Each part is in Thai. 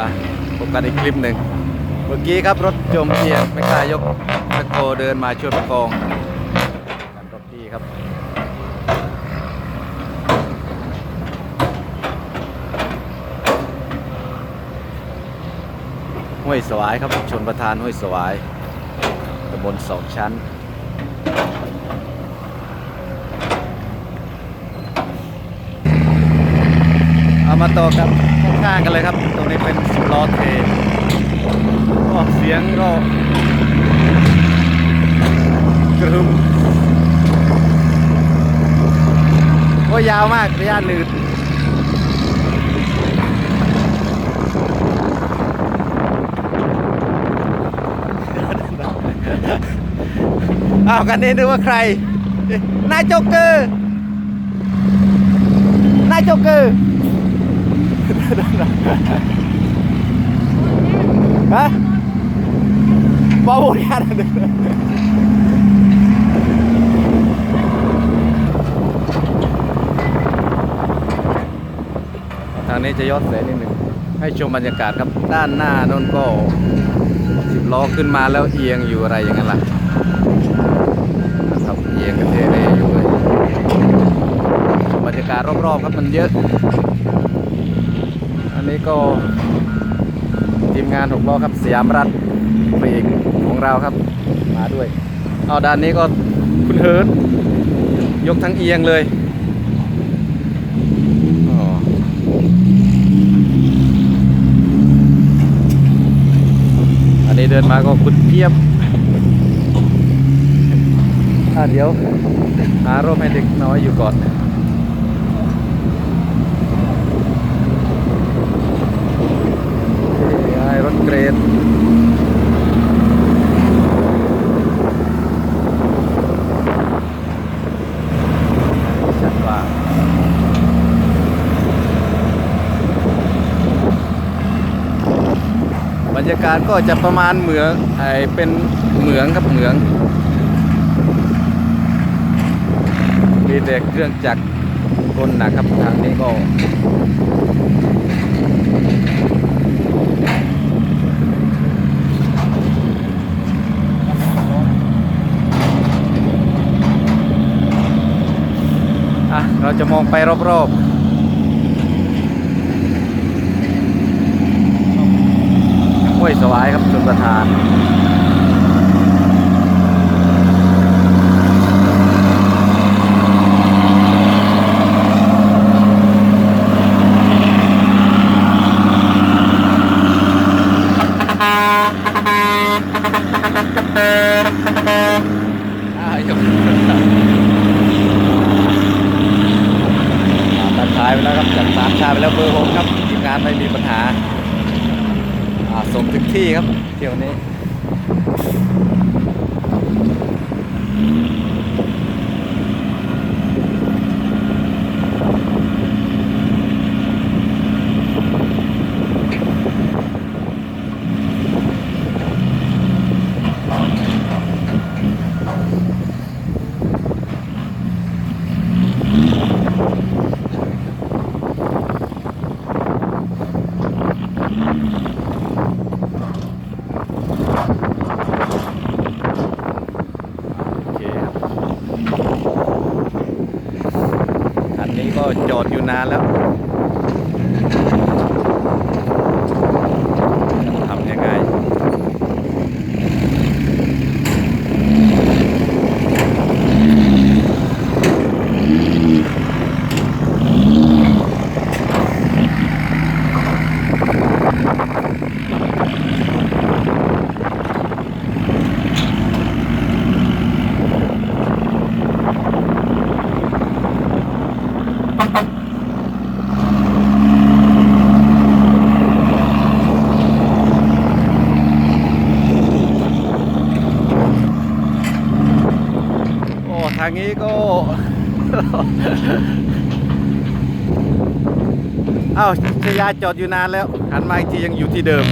อะพบกันอีกคลิปหนึ่งเมื่อกี้ครับรถจมเอียงไม่กล้ายกตะโกเดินมาช่วยประคองกันรถพี่ครับห้วยสวายครับชนประธานห้วยสวายตำบลสองชั้นเอามาต่อครับ ข้างๆกันเลยครับ ตรงนี้เป็นสิบล้อเทก็เสียงก็กระหึ่มก็ยาวมากระยะหนืดอ้าวกันนี้นึกว่าใคร นายโจเกอร์ นายโจเกอร์ ฮะบอบุญญาณทางนี้จะย้อนแสงนิดหนึ่ง ให้ชมบรรยากาศครับ ด้านหน้าโนนก็สิบล้อขึ้นมาแล้วเอียงอยู่อะไรอย่างนั้นล่ะนะครับเอียงกระเทเรอยู่เลยชมบรรยากาศรอบๆครับมันเยอะ นี้ก็ทีมงานหกล้อครับสยามรัฐพระเอกของเราครับ มาด้วย เอาด้านนี้ก็คุณเฮิร์นยกทั้งเอียงเลยอ๋ออันนี้เดินมาก็คุณเพียบอะเดี๋ยว หาร่มให้เด็กน้อยอยู่ก่อน ไอ้รถ เกรดชัดกว่าบรรยากาศก็จะประมาณเหมืองไอเป็นเหมืองครับเหมือง มีแต่เครื่องจักรกลนะครับทางนี้ก็ เราจะมองไปรอบๆห้วยสวายครับชนประธาน อะยก อ่าตัดท้ายไปแล้วครับจาก สามชาไปแล้วเบอร์หกครับทีมงานไม่มีปัญหาอ่าส่งถึงที่ครับเที่ยวนี้โอเคครับคันนี้ก็จ อดอยู่นานแล้ว ทางนี้ก็ อ้าวชยาจอดอยู่นานแล้ว หันมาอีกทียังอยู่ที่เดิม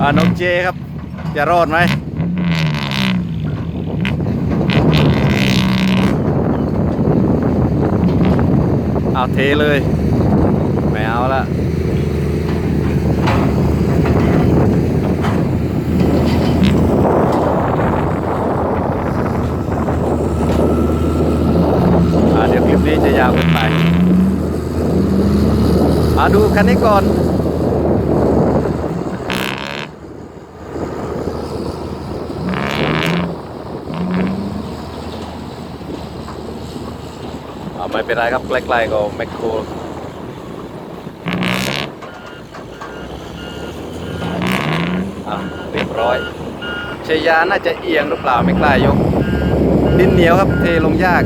อ่าน้องเจครับ จะรอดไหม เทเลย ไม่เอาละอ่าเดี๋ยวคลิปนี้จะยาวเกินไปมาดูคันนี้ก่อน ไม่เป็นไรครับใกล้ๆก็แมคโครอะเรียบร้อยชายาน่าจะเอียงหรือเปล่าไม่กล้ายก ดินเหนียวครับเทลงยาก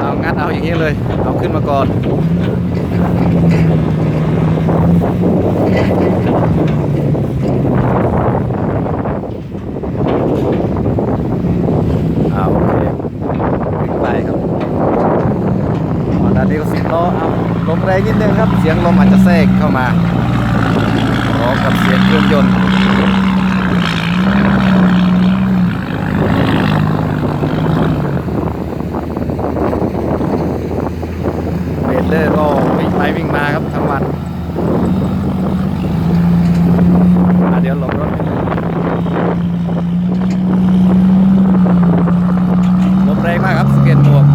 เอางั้นเอาอย่างนี้เลย เอาขึ้นมาก่อน เอาโอเคขึ้นไปครับอ๋อด้านนี้ก็สิบล้อเอาลมแรง นิดนึงครับ เสียงลมอาจจะแทรกเข้ามาพร้อมกับเสียงเครื่องยนต์เบรดเลอร์ก็วิ่งไปวิ่งมาครับทั้งวันอะเดี๋ยวลงรถลมแรงมากครับสเก็ตหมวก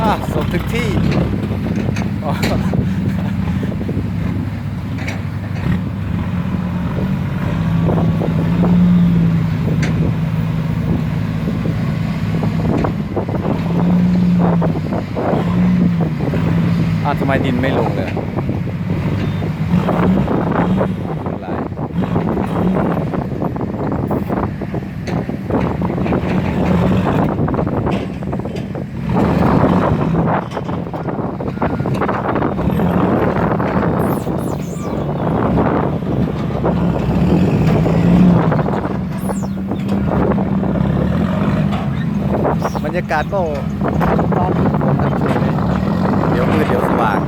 อะส่งถึงที่อ๋ออ้าวทำ ไมดินไม่ลงเลยบรรยากาศก็ ตอนฝน